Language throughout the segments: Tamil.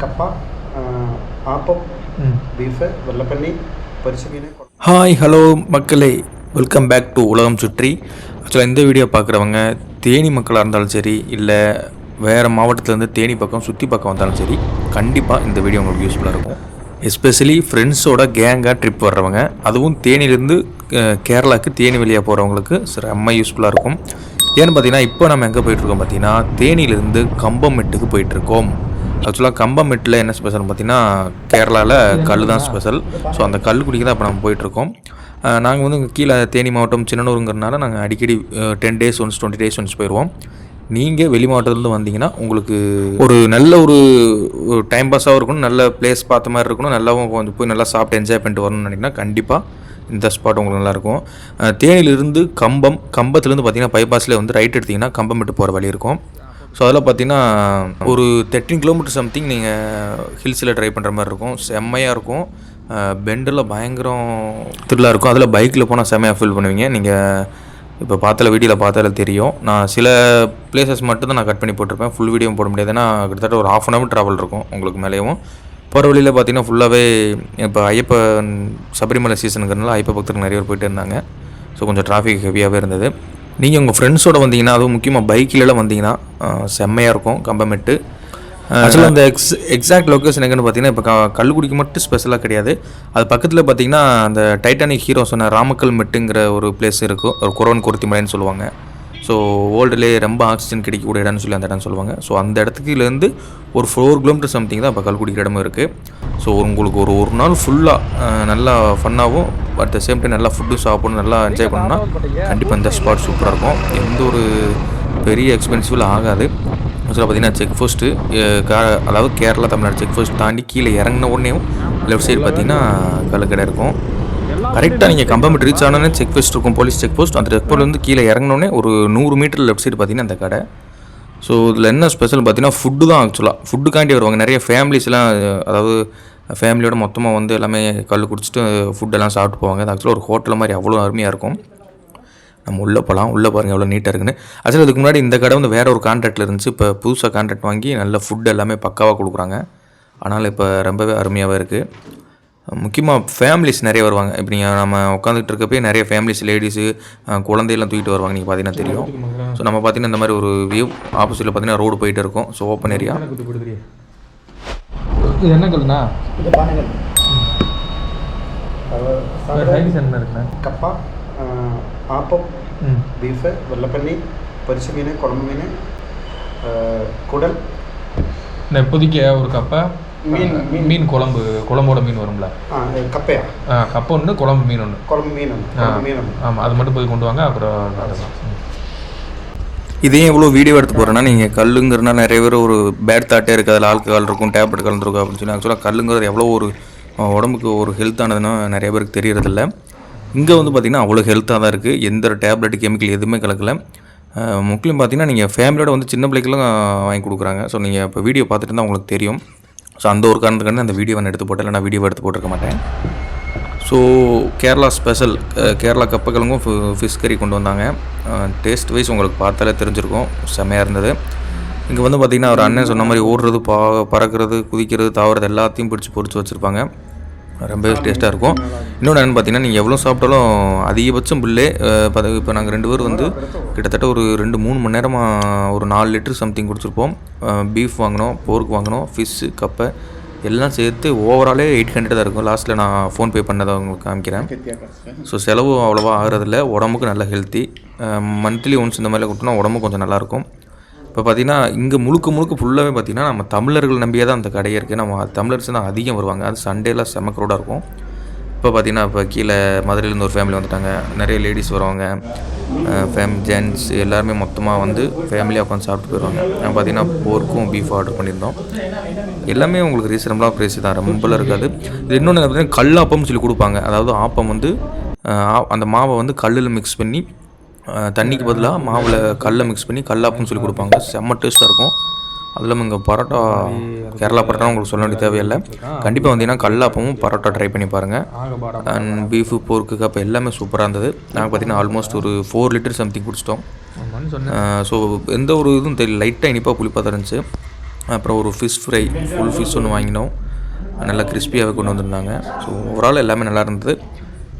കപ്പ ആ, ആപ്പം ബീഫ് വെള്ളപ്പന്നി പൊരിച്ച മീൻ ஹாய் ஹலோ மக்களே வெல்கம் பேக் டு உலகம் சுற்றி ஆக்சுவலாக இந்த வீடியோ பார்க்குறவங்க தேனி மக்களாக இருந்தாலும் சரி இல்லை வேறு மாவட்டத்துலேருந்து தேனி பக்கம் சுற்றி பக்கம் வந்தாலும் சரி கண்டிப்பாக இந்த வீடியோ உங்களுக்கு யூஸ்ஃபுல்லாக இருக்கும் எஸ்பெஷலி ஃப்ரெண்ட்ஸோட கேங்காக ட்ரிப் வர்றவங்க அதுவும் தேனியிலேருந்து அஹ், கேரளாக்கு தேனி வழியாக போகிறவங்களுக்கு செம்ம யூஸ்ஃபுல்லாக இருக்கும் ஏன்னு பார்த்தீங்கன்னா இப்போ நம்ம எங்கே போயிட்டுருக்கோம் பார்த்தீங்கன்னா தேனியிலேருந்து கம்பமெட்டுக்கு போயிட்டுருக்கோம் ஆக்சுவலாக கம்பமெட்டில் என்ன ஸ்பெஷல்னு பார்த்தீங்கன்னா கேரளாவில் கல் தான் ஸ்பெஷல் ஸோ அந்த கல் குடிக்க தான் இப்போ நம்ம போயிட்டுருக்கோம். நாங்கள் வந்து கீழே தேனி மாவட்டம் சின்னனூருங்கிறனால நாங்கள் அடிக்கடி ten days once twenty days once போயிடுவோம் நீங்கள் வெளி மாவட்டத்துலேருந்து வந்தீங்கன்னா உங்களுக்கு ஒரு நல்ல ஒரு டைம் பாஸாகவும் இருக்கணும். நல்ல பிளேஸ் பார்த்த மாதிரி இருக்கணும். நல்லாவும் கொஞ்சம் போய் நல்லா சாப்பிட்டு என்ஜாய் பண்ணிட்டு வரணும்னு நினைக்கினா கண்டிப்பாக இந்த ஸ்பாட் உங்களுக்கு நல்லாயிருக்கும் அஹ் தேனியிலிருந்து கம்பம் கம்பத்துலேருந்து பார்த்தீங்கன்னா பைபாஸில் வந்து ரைட் எடுத்திங்கன்னா கம்பம் விட்டு போகிற வழி இருக்கும். ஸோ அதில் பார்த்தீங்கன்னா ஒரு தேர்ட்டின் கிலோமீட்டர் சம்திங் நீங்கள் ஹில்ஸில் ட்ரை பண்ணுற மாதிரி இருக்கும். செம்மையாக இருக்கும். பெண்டில் பயங்கரம் திருவிழா இருக்கும். அதில் பைக்கில் போனால் செம்மையாக ஃபீல் பண்ணுவீங்க. நீங்கள் இப்போ பார்த்தால வீடியோவில் பார்த்தால தெரியும். நான் சில பிளேசஸ் மட்டும் தான் நான் கட் பண்ணி போட்டிருப்பேன். ஃபுல் வீடியோ போட முடியாது. ஏன்னா கிட்டத்தட்ட ஒரு ஆஃப் அன் ஹவர் ட்ராவல் இருக்கும் உங்களுக்கு மேலேயும். போகிற வழியில் பார்த்தீங்கன்னா ஃபுல்லாகவே இப்போ ஐயப்பன் சபரிமலை சீசனுங்கிறனால ஐயப்ப பக்தர்கள் நிறைய பேர் போயிட்டு இருந்தாங்க. ஸோ கொஞ்சம் டிராஃபிக் ஹெவியாகவே இருந்தது. நீங்கள் உங்கள் ஃப்ரெண்ட்ஸோட வந்தீங்கன்னா அதுவும் முக்கியமாக பைக்கிலலாம் வந்தீங்கன்னா செம்மையாக இருக்கும் கம்பமெட்டு. ஆக்சுவலாக அந்த எக்ஸ் எக்ஸாக்ட் லொக்கேஷன் எங்கன்னு பார்த்தீங்கன்னா இப்போ க- மட்டும் ஸ்பெஷலாக கிடையாது. அது பக்கத்தில் பார்த்தீங்கன்னா அந்த டைட்டானிக் ஹீரோ சொன்ன ராமக்கல் மெட்டுங்கிற ஒரு பிளேஸ் இருக்கும். ஒரு குரோன் குருத்தி மலைன்னு சொல்லுவாங்க. ஸோ வேர்ல்டுலேயே ரொம்ப ஆக்சிஜன் கிடைக்கக்கூடிய இடம்னு சொல்லி அந்த இடம்னு சொல்லுவாங்க. ஸோ அந்த இடத்துக்குலேருந்து ஒரு ஃபோர் கிலோமீட்டர் சம்திங் தான் இப்போ கல்குடிக்கிற இடமும் இருக்குது ஸோ உங்களுக்கு ஒரு ஒரு நாள் ஃபுல்லாக நல்லா ஃபன்னாகவும் அட் த சேம் டைம் நல்லா ஃபுட்டும் சாப்பிடணும் நல்லா என்ஜாய் பண்ணணும்னா கண்டிப்பாக இந்த ஸ்பாட் சூப்பராக இருக்கும். எந்த ஒரு பெரிய எக்ஸ்பென்சிவில் ஆகாது. ஆக்சுவலாக பார்த்தீங்கன்னா செக் போஸ்ட்டு அதாவது கேரளா தமிழ்நாடு செக் போஸ்ட் தாண்டி கீழே இறங்கின உடனேயும் லெஃப்ட் சைடு பார்த்தீங்கன்னா கல்லுக்கடை இருக்கும். கரெக்டாக நீங்கள் கம்பமெண்ட் ரீச் ஆனோடனே செக் போஸ்ட் இருக்கும். போலீஸ் செக் போஸ்ட் அந்த செக் போஸ்ட்லேருந்து கீழே இறங்கினோடனே ஒரு நூறு மீட்டர் லெஃப்ட் சைடு பார்த்தீங்கன்னா அந்த கடை. ஸோ இதில் என்ன ஸ்பெஷல் பார்த்தீங்கன்னா ஃபுட்டு தான் ஆக்சுவலாக ஃபுட்டுக்காண்டி வருவாங்க. நிறைய ஃபேமிலிஸ்லாம் அதாவது ஃபேமிலியோட மொத்தமாக வந்து எல்லாமே கல் குடிச்சிட்டு ஃபுட்டெல்லாம் சாப்பிட்டு போவாங்க. அது ஆக்சுவலாக ஒரு ஹோட்டல் மாதிரி அவ்வளோ அருமையாக இருக்கும். நம்ம உள்ளே போகலாம் உள்ளே பாருங்கள் எவ்வளோ நீட்டாக இருக்குன்னு. ஆக்சுவலாக அதுக்கு முன்னாடி இந்த கடை வந்து வேறு ஒரு கான்ட்ராக்டில் இருந்துச்சு. இப்போ புதுசாக கான்ட்ராக்ட் வாங்கி நல்ல ஃபுட் எல்லாமே பக்காவாக கொடுக்குறாங்க. ஆனால் இப்போ ரொம்பவே அருமையாகவே இருக்குது முக்கியமாக ஃபேமிலிஸ் நிறைய வருவாங்க. இப்போ நீங்கள் நம்ம உட்காந்துட்டு இருக்கப்பே நிறைய ஃபேமிலிஸ் லேடிஸு குழந்தையெல்லாம் தூக்கிட்டு வருவாங்க. நீங்கள் பார்த்தீங்கன்னா தெரியும். ஸோ நம்ம பார்த்தீங்கன்னா இந்த மாதிரி ஒரு வியூ ஆப்போசிட்டில் பார்த்தீங்கன்னா ரோடு போயிட்டு இருக்கும். ஸோ ஓப்பன் ஏரியா இது என்ன கப்பா ஆப்பம் பீஃபு வெள்ளப்பள்ளி பரிசு மீன் குழம்பு மீன் குடல். இந்த இப்போதைக்கு ஒரு கப்பை மீன் மீன். குழம்பு குழம்போட மீன் வரும்ல? கப்பையா? ஆ ஒன்று குழம்பு மீன் ஒன்று குழம்பு மீன் ஒன்று மீன் ஆமாம் அது மட்டும் போய் கொண்டு வாங்க அப்புறம் இதையும் எவ்வளோ வீடியோ எடுத்து போகிறேன்னா நீங்கள் கல்லுங்கிறனா நிறைய பேர் ஒரு பேட் தாட்டே இருக்குது அதில் ஆல்கஹால் இருக்கும் டேப்லெட் கலந்துருக்கும் அப்படின்னு சொல்லி ஆக்சுவலாக கல்லுங்கிறது எவ்வளோ ஒரு உடம்புக்கு ஒரு ஹெல்த்தானதுன்னு நிறைய பேருக்கு தெரியறதில்ல. இங்கே வந்து பார்த்திங்கன்னா அவ்வளோ ஹெல்த்தாக தான் இருக்குது எந்த ஒரு டேப்லெட் கெமிக்கல் எதுவுமே கலக்கலை. முக்கியம் பார்த்தீங்கன்னா நீங்கள் ஃபேமிலியோட வந்து சின்ன பிள்ளைக்கெல்லாம் வாங்கி கொடுக்குறாங்க. ஸோ நீங்கள் இப்போ வீடியோ பார்த்துட்டு தான் உங்களுக்கு தெரியும். ஸோ அந்த ஒரு காரணத்துக்காண்டி அந்த வீடியோ நான் எடுத்து போட்டேன். நான் வீடியோ எடுத்து போட்டிருக்க மாட்டேன். ஸோ கேரளா ஸ்பெஷல் கேரளா கப்பக்கிழங்கும் ஃபிஷ் கறி கொண்டு வந்தாங்க. டேஸ்ட் வைஸ் உங்களுக்கு பார்த்தாலே தெரிஞ்சிருக்கும். செம்மையாக இருந்தது. இங்கே வந்து பார்த்திங்கன்னா ஒரு அண்ணன் சொன்ன மாதிரி ஓடுறது பா பறக்கிறது குதிக்கிறது தாவறது எல்லாத்தையும் பிடிச்சி பொறிச்சு வச்சுருப்பாங்க. ரொம்பவே டேஸ்ட்டாக இருக்கும். இன்னொன்று என்னென்னு பார்த்தீங்கன்னா நீங்கள் எவ்வளோ சாப்பிட்டாலும் அதிகபட்சம் பில்லே இப்போ நாங்கள் ரெண்டு பேர் வந்து கிட்டத்தட்ட ஒரு ரெண்டு மூணு மணி நேரமாக ஒரு நாலு லிட்டர் சம்திங் குடிச்சிருப்போம். பீஃப் வாங்கினோம் போர்க் வாங்கினோம் ஃபிஷ்ஷு கப்பை எல்லாம் சேர்த்து ஓவராலே எயிட் ஹண்ட்ரட் தான் இருக்கும். லாஸ்ட்டில் நான் ஃபோன்பே பண்ணதை உங்களுக்கு காமிக்கிறேன். ஸோ செலவு அவ்வளோவா ஆகிறதில்ல. உடம்புக்கு நல்ல ஹெல்த்தி மந்த்லி ஒன்ஸ் இந்த மாதிரிலாம் கொடுத்தோம்னா உடம்பு கொஞ்சம் நல்லாயிருக்கும் இப்போ பார்த்தீங்கன்னா இங்கே முழுக்க முழுக்க ஃபுல்லாகவே பார்த்தீங்கன்னா நம்ம தமிழர்கள் நம்பியே தான் அந்த கடையே இருக்குது நம்ம தமிழர்ஸ் தான் அதிகம் வருவாங்க. அது சண்டேலாம் செம இருக்கும். இப்போ பார்த்தீங்கன்னா இப்போ கீழே மதுரையிலேருந்து ஒரு ஃபேமிலி வந்துட்டாங்க. நிறைய லேடிஸ் வருவாங்க. ஃபேம் ஜென்ட்ஸ் எல்லாருமே மொத்தமாக வந்து ஃபேமிலியாக உட்காந்து சாப்பிட்டு போயிடுவாங்க நான் பார்த்தீங்கன்னா போர்க்கும் பீஃப் ஆர்டர் பண்ணியிருந்தோம். எல்லாமே உங்களுக்கு ரீசனபிளாக ப்ரைஸ் தான் ரொம்பலாம் இருக்காது. இது இன்னொன்று பார்த்தீங்கன்னா கல்லாப்பம்னு சொல்லி கொடுப்பாங்க. அதாவது ஆப்பம் வந்து ஆ- அந்த மாவை வந்து கல்லில் மிக்ஸ் பண்ணி தண்ணிக்கு பதிலாக மாவில் கல்லை மிக்ஸ் பண்ணி கல்லாப்பம்னு சொல்லி கொடுப்பாங்க. செம்ம டேஸ்ட்டாக இருக்கும். அது இல்லாமல் இங்கே பரோட்டா கேரளா பரோட்டா உங்களுக்கு சொல்ல வேண்டிய தேவையில்லை. கண்டிப்பாக வந்தீங்கன்னா கல்லாப்பமும் பரோட்டா ட்ரை பண்ணி பாருங்கள் அண்ட் பீஃபு போர்க்கு கப் எல்லாமே சூப்பராக இருந்தது. நாங்கள் பார்த்தீங்கன்னா ஆல்மோஸ்ட் ஒரு ஃபோர் லிட்டர் சம்திங் குடிச்சிட்டோம். ஸோ எந்த ஒரு இதுவும் தெரியல. லைட்டாக இனிப்பாக புளிப்பாக தான் இருந்துச்சு. அப்புறம் ஒரு ஃபிஷ் ஃப்ரை ஃபுல் ஃபிஷ் ஒன்று வாங்கினோம். நல்லா கிறிஸ்பியாகவே கொண்டு வந்திருந்தாங்க. ஸோ ஓவரால் எல்லாமே நல்லா இருந்தது.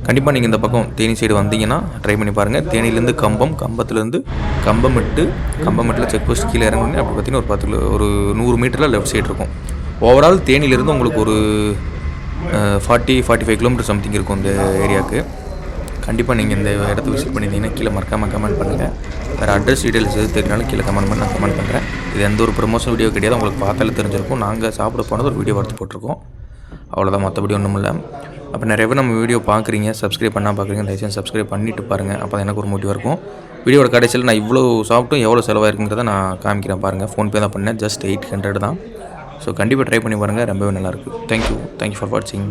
கண்டிப்பாக நீங்கள் இந்த பக்கம் தேனி சைடு வந்தீங்கன்னா ட்ரை பண்ணி பாருங்கள் தேனிலேருந்து கம்பம் கம்பத்துலேருந்து கம்பமெட்டு கம்பமெட்டில் செக் போஸ்ட் கீழே இறங்குனீங்க அப்படி பார்த்தீங்கன்னா ஒரு பத்து ஒரு நூறு மீட்டரில் லெஃப்ட் சைடு இருக்கும். ஓவரால் தேனியிலேருந்து உங்களுக்கு ஒரு forty forty five kilometre something இருக்கும் இந்த ஏரியாவுக்கு கண்டிப்பாக நீங்கள் இந்த இடத்த விசிட் பண்ணியிருந்தீங்கன்னா கீழே மறக்காமல் கமெண்ட் பண்ணுங்கள் வேறு அட்ரஸ் டீட்டெயில்ஸ் எது தெரிஞ்சாலும் கீழே கமெண்ட் பண்ணி நான் கமெண்ட் பண்ணுறேன் இது எந்த ஒரு ப்ரொமோஷன் வீடியோ கிடையாது. உங்களுக்கு பார்த்தாலே தெரிஞ்சிருக்கும். நாங்கள் சாப்பிட போனது ஒரு வீடியோ எடுத்து போட்டிருக்கோம். அவ்வளோதான் மற்றபடி ஒன்றும் இல்லை அப்போ நிறைய பேர் நம்ம வீடியோ பார்க்குறீங்க சப்ஸ்கிரைப் பண்ணால் பார்க்குறீங்க தயவுசெய்து சப்ஸ்கிரைப் பண்ணிட்டு பாருங்கள் அப்போ தான் எனக்கு ஒரு மோட்டிவாக இருக்கும். வீடியோட கடைசியில் நான் இவ்வளோ சாப்பிட்டும் எவ்வளோ செலவாயிருக்குங்கிறத நான் காமிக்கிறேன் பாருங்கள் ஃபோன்பே தான் பண்ணேன் ஜஸ்ட் எயிட் ஹண்ட்ரட் தான். ஸோ கண்டிப்பாக ட்ரை பண்ணி பாருங்கள் ரொம்பவே நல்லாயிருக்கு தேங்க்யூ தேங்க்யூ ஃபார் வாட்சிங்